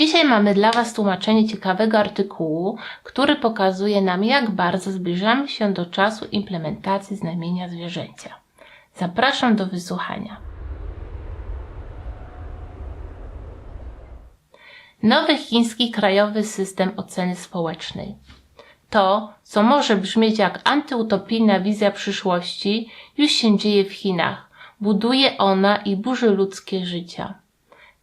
Dzisiaj mamy dla Was tłumaczenie ciekawego artykułu, który pokazuje nam, jak bardzo zbliżamy się do czasu implementacji znamienia zwierzęcia. Zapraszam do wysłuchania. Nowy chiński krajowy system oceny społecznej. To, co może brzmieć jak antyutopijna wizja przyszłości, już się dzieje w Chinach. Buduje ona i burzy ludzkie życia.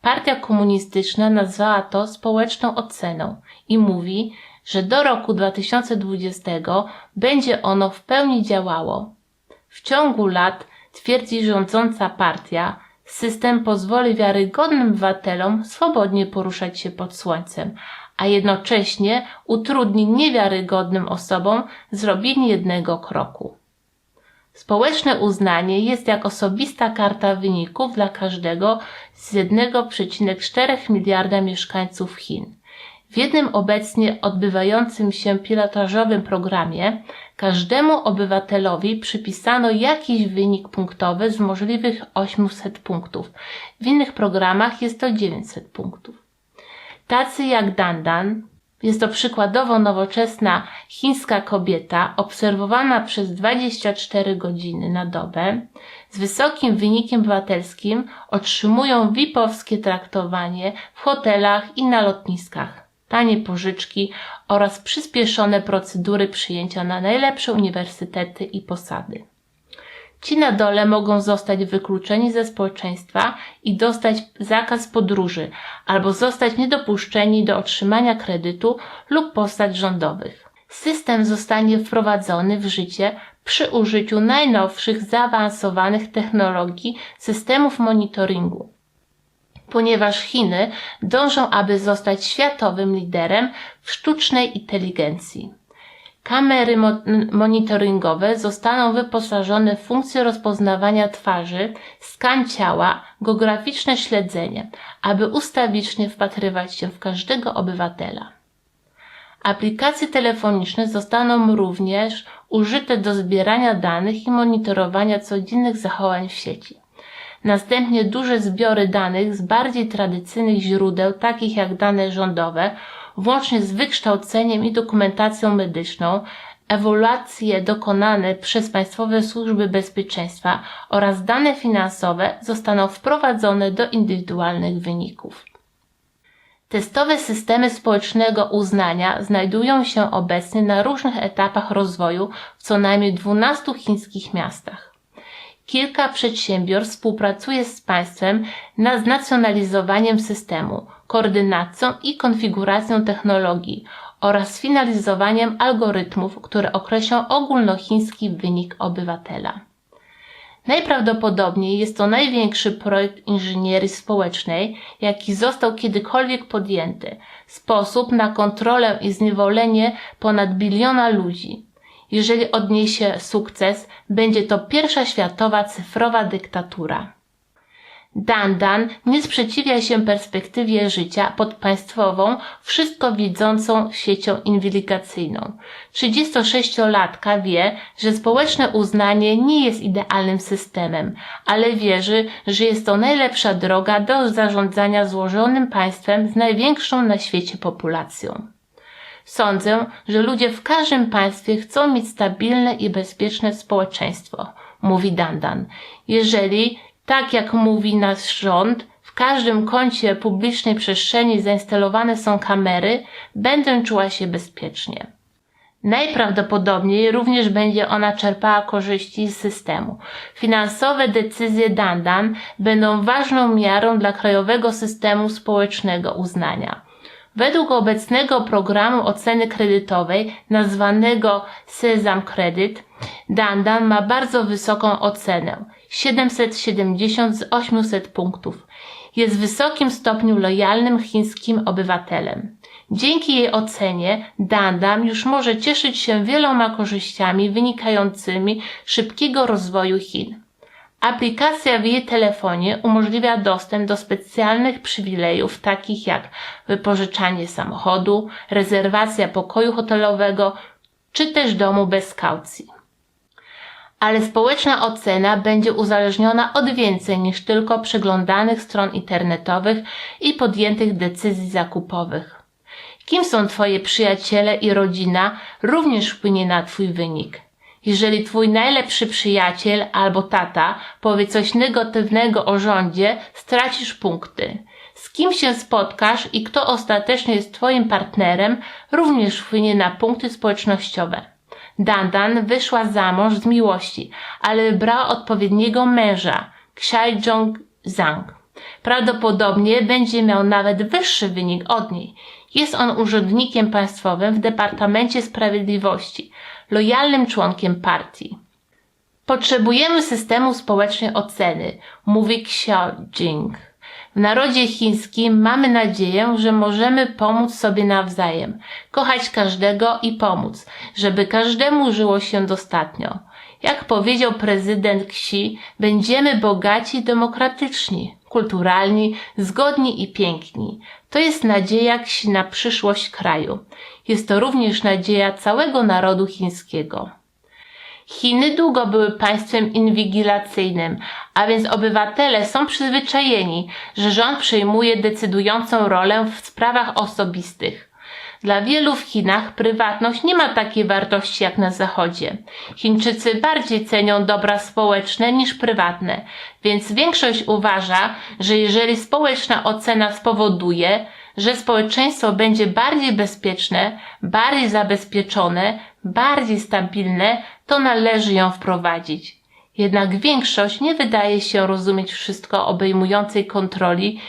Partia komunistyczna nazwała to społeczną oceną i mówi, że do roku 2020 będzie ono w pełni działało. W ciągu lat, twierdzi rządząca partia, system pozwoli wiarygodnym obywatelom swobodnie poruszać się pod słońcem, a jednocześnie utrudni niewiarygodnym osobom zrobienie jednego kroku. Społeczne uznanie jest jak osobista karta wyników dla każdego z 1,4 miliarda mieszkańców Chin. W jednym obecnie odbywającym się pilotażowym programie każdemu obywatelowi przypisano jakiś wynik punktowy z możliwych 800 punktów. W innych programach jest to 900 punktów. Tacy jak Dandan, jest to przykładowo nowoczesna chińska kobieta obserwowana przez 24 godziny na dobę z wysokim wynikiem obywatelskim otrzymują VIP-owskie traktowanie w hotelach i na lotniskach, tanie pożyczki oraz przyspieszone procedury przyjęcia na najlepsze uniwersytety i posady. Ci na dole mogą zostać wykluczeni ze społeczeństwa i dostać zakaz podróży, albo zostać niedopuszczeni do otrzymania kredytu lub postać rządowych. System zostanie wprowadzony w życie przy użyciu najnowszych zaawansowanych technologii systemów monitoringu. Ponieważ Chiny dążą, aby zostać światowym liderem w sztucznej inteligencji. Kamery mo monitoringowe zostaną wyposażone w funkcję rozpoznawania twarzy, skan ciała, geograficzne śledzenie, aby ustawicznie wpatrywać się w każdego obywatela. Aplikacje telefoniczne zostaną również użyte do zbierania danych i monitorowania codziennych zachowań w sieci. Następnie duże zbiory danych z bardziej tradycyjnych źródeł, takich jak dane rządowe, włącznie z wykształceniem i dokumentacją medyczną, ewaluacje dokonane przez Państwowe Służby Bezpieczeństwa oraz dane finansowe zostaną wprowadzone do indywidualnych wyników. Testowe systemy społecznego uznania znajdują się obecnie na różnych etapach rozwoju w co najmniej 12 chińskich miastach. Kilka przedsiębiorstw współpracuje z państwem nad znacjonalizowaniem systemu, koordynacją i konfiguracją technologii oraz finalizowaniem algorytmów, które określą ogólnochiński wynik obywatela. Najprawdopodobniej jest to największy projekt inżynierii społecznej, jaki został kiedykolwiek podjęty. Sposób na kontrolę i zniewolenie ponad biliona ludzi. Jeżeli odniesie sukces, będzie to pierwsza światowa cyfrowa dyktatura. Dandan nie sprzeciwia się perspektywie życia pod państwową, wszystko widzącą siecią inwigilacyjną. 36-latka wie, że społeczne uznanie nie jest idealnym systemem, ale wierzy, że jest to najlepsza droga do zarządzania złożonym państwem z największą na świecie populacją. Sądzę, że ludzie w każdym państwie chcą mieć stabilne i bezpieczne społeczeństwo, mówi Dandan. Jeżeli tak jak mówi nasz rząd, w każdym kącie publicznej przestrzeni zainstalowane są kamery, będę czuła się bezpiecznie. Najprawdopodobniej również będzie ona czerpała korzyści z systemu. Finansowe decyzje Dandan będą ważną miarą dla krajowego systemu społecznego uznania. Według obecnego programu oceny kredytowej, nazwanego Sezam Credit, Dandan ma bardzo wysoką ocenę 770 z 800 punktów. Jest w wysokim stopniu lojalnym chińskim obywatelem. Dzięki jej ocenie Dandam już może cieszyć się wieloma korzyściami wynikającymi szybkiego rozwoju Chin. Aplikacja w jej telefonie umożliwia dostęp do specjalnych przywilejów takich jak wypożyczanie samochodu, rezerwacja pokoju hotelowego czy też domu bez kaucji. Ale społeczna ocena będzie uzależniona od więcej niż tylko przeglądanych stron internetowych i podjętych decyzji zakupowych. Kim są Twoje przyjaciele i rodzina również wpłynie na Twój wynik. Jeżeli Twój najlepszy przyjaciel albo tata powie coś negatywnego o rządzie, stracisz punkty. Z kim się spotkasz i kto ostatecznie jest Twoim partnerem, również wpłynie na punkty społecznościowe. Dandan wyszła za mąż z miłości, ale wybrała odpowiedniego męża, Xiai Jong Zhang. Prawdopodobnie będzie miał nawet wyższy wynik od niej. Jest on urzędnikiem państwowym w Departamencie Sprawiedliwości, lojalnym członkiem partii. Potrzebujemy systemu społecznej oceny, mówi Xiao Jing. W narodzie chińskim mamy nadzieję, że możemy pomóc sobie nawzajem, kochać każdego i pomóc, żeby każdemu żyło się dostatnio. Jak powiedział prezydent Xi, będziemy bogaci demokratyczni, kulturalni, zgodni i piękni. To jest nadzieja na przyszłość kraju. Jest to również nadzieja całego narodu chińskiego. Chiny długo były państwem inwigilacyjnym, a więc obywatele są przyzwyczajeni, że rząd przejmuje decydującą rolę w sprawach osobistych. Dla wielu w Chinach prywatność nie ma takiej wartości jak na Zachodzie. Chińczycy bardziej cenią dobra społeczne niż prywatne, więc większość uważa, że jeżeli społeczna ocena spowoduje, że społeczeństwo będzie bardziej bezpieczne, bardziej zabezpieczone, bardziej stabilne, to należy ją wprowadzić. Jednak większość nie wydaje się rozumieć wszystko obejmującej kontroli,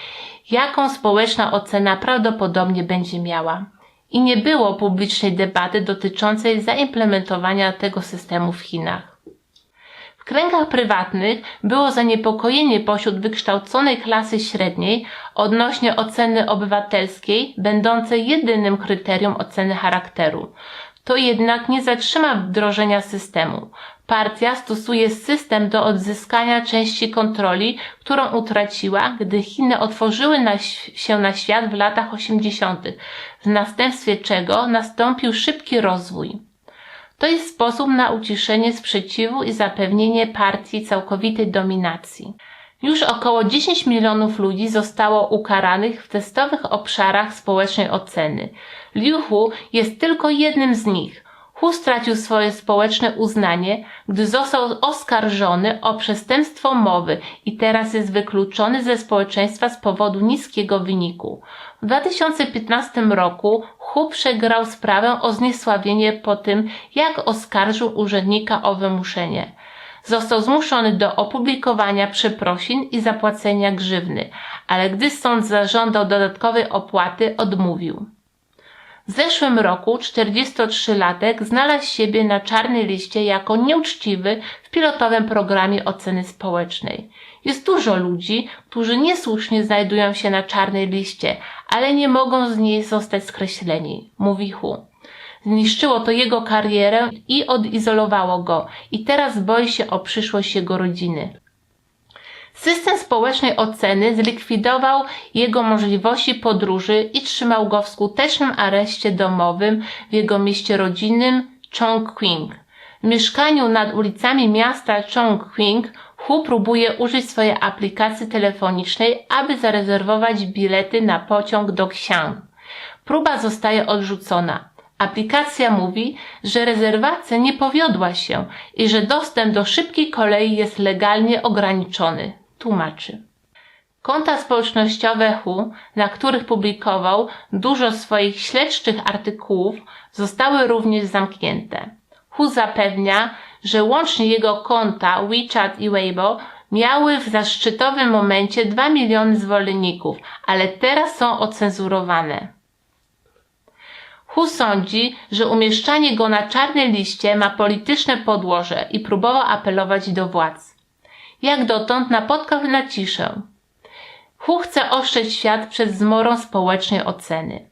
jaką społeczna ocena prawdopodobnie będzie miała. I nie było publicznej debaty dotyczącej zaimplementowania tego systemu w Chinach. W kręgach prywatnych było zaniepokojenie pośród wykształconej klasy średniej odnośnie oceny obywatelskiej, będącej jedynym kryterium oceny charakteru. To jednak nie zatrzyma wdrożenia systemu. Partia stosuje system do odzyskania części kontroli, którą utraciła, gdy Chiny otworzyły na, się na świat w latach 80., w następstwie czego nastąpił szybki rozwój. To jest sposób na uciszenie sprzeciwu i zapewnienie partii całkowitej dominacji. Już około 10 milionów ludzi zostało ukaranych w testowych obszarach społecznej oceny. Liu Hu jest tylko jednym z nich. Hu stracił swoje społeczne uznanie, gdy został oskarżony o przestępstwo mowy i teraz jest wykluczony ze społeczeństwa z powodu niskiego wyniku. W 2015 roku Hu przegrał sprawę o zniesławienie po tym, jak oskarżył urzędnika o wymuszenie. Został zmuszony do opublikowania przeprosin i zapłacenia grzywny, ale gdy sąd zażądał dodatkowej opłaty, odmówił. W zeszłym roku 43-latek znalazł siebie na czarnej liście jako nieuczciwy w pilotowym programie oceny społecznej. Jest dużo ludzi, którzy niesłusznie znajdują się na czarnej liście, ale nie mogą z niej zostać skreśleni, mówi Hu. Zniszczyło to jego karierę i odizolowało go i teraz boi się o przyszłość jego rodziny. System społecznej oceny zlikwidował jego możliwości podróży i trzymał go w skutecznym areszcie domowym w jego mieście rodzinnym Chongqing. W mieszkaniu nad ulicami miasta Chongqing Hu próbuje użyć swojej aplikacji telefonicznej, aby zarezerwować bilety na pociąg do Xi'an. Próba zostaje odrzucona. Aplikacja mówi, że rezerwacja nie powiodła się i że dostęp do szybkiej kolei jest legalnie ograniczony. Tłumaczy. Konta społecznościowe Hu, na których publikował dużo swoich śledczych artykułów, zostały również zamknięte. Hu zapewnia, że łącznie jego konta WeChat i Weibo miały w zaszczytowym momencie 2 miliony zwolenników, ale teraz są ocenzurowane. Hu sądzi, że umieszczanie go na czarnej liście ma polityczne podłoże i próbował apelować do władz. Jak dotąd napotkał na ciszę. Hu chce oszczędzić świat przed zmorą społecznej oceny.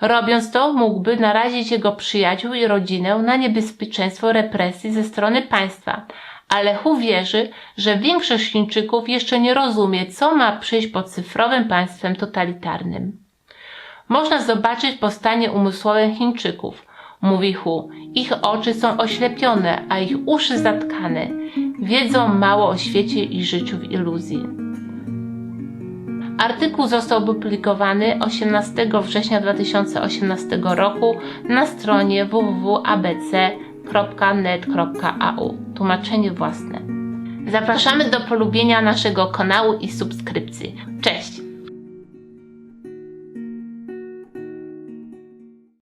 Robiąc to, mógłby narazić jego przyjaciół i rodzinę na niebezpieczeństwo represji ze strony państwa, ale Hu wierzy, że większość Chińczyków jeszcze nie rozumie, co ma przyjść pod cyfrowym państwem totalitarnym można zobaczyć powstanie umysłowe Chińczyków. mówi Hu. Ich oczy są oślepione, a ich uszy zatkane. Wiedzą mało o świecie i życiu w iluzji. Artykuł został opublikowany 18 września 2018 roku na stronie www.abc.net.au. Tłumaczenie własne. Zapraszamy do polubienia naszego kanału i subskrypcji. Cześć!